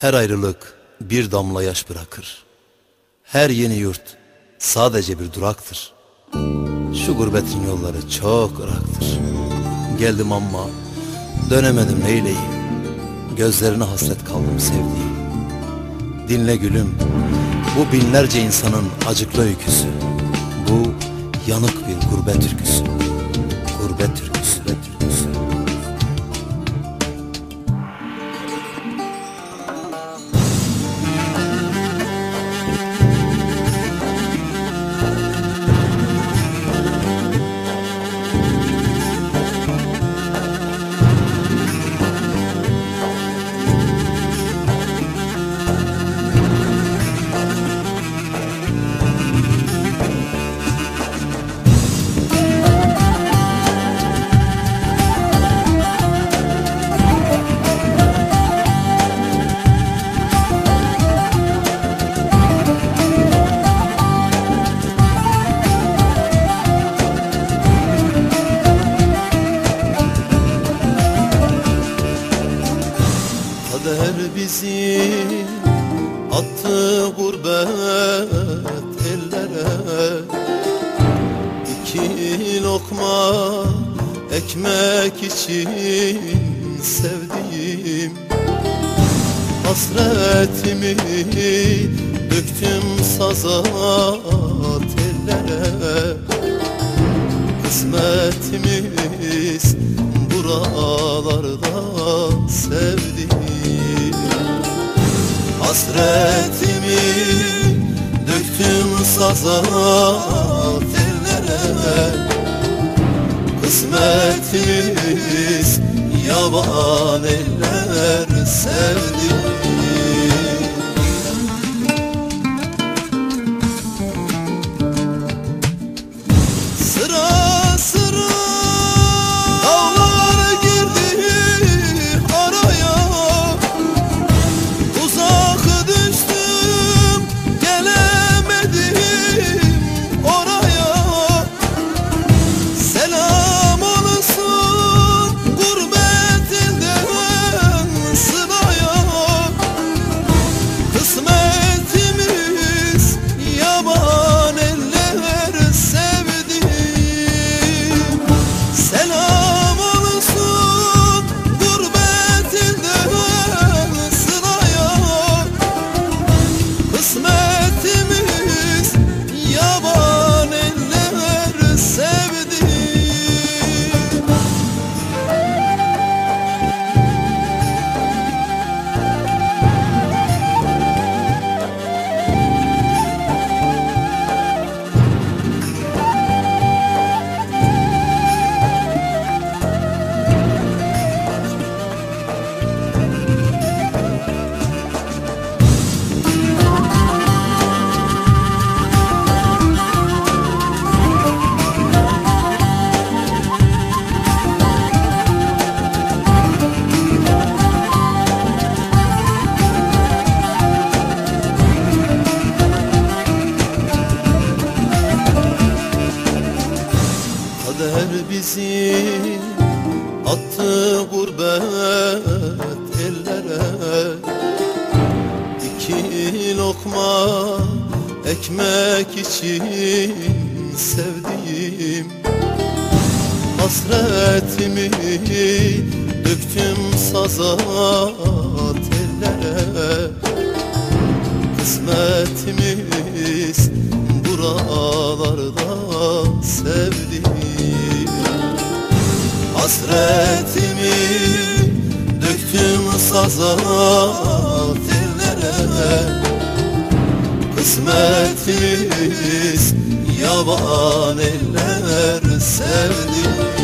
Her ayrılık bir damla yaş bırakır. Her yeni yurt sadece bir duraktır. Şu gurbetin yolları çok ıraktır. Geldim ama dönemedim neyleyim. Gözlerine hasret kaldım sevdiğim. Dinle gülüm, bu binlerce insanın acıklı öyküsü. Bu yanık bir gurbet türküsü. Gurbet türküsü, türküsü. Bizi attı gurbet ellere. İki lokma ekmek için sevdiğim Hasretimi döktüm saza tellere. Kısmetimiz buralarda sevdiğim Hasretimi döktüm saza tellere Kısmetimiz yaban eller sevdiğim attı gurbet ellere. İki lokma ekmek için sevdiğim Hasretimi döktüm saza tellere. Kısmetimiz buralarda sevdiğim Hasretimi döktüm saza tellere Kısmetimiz yaban eller sevdi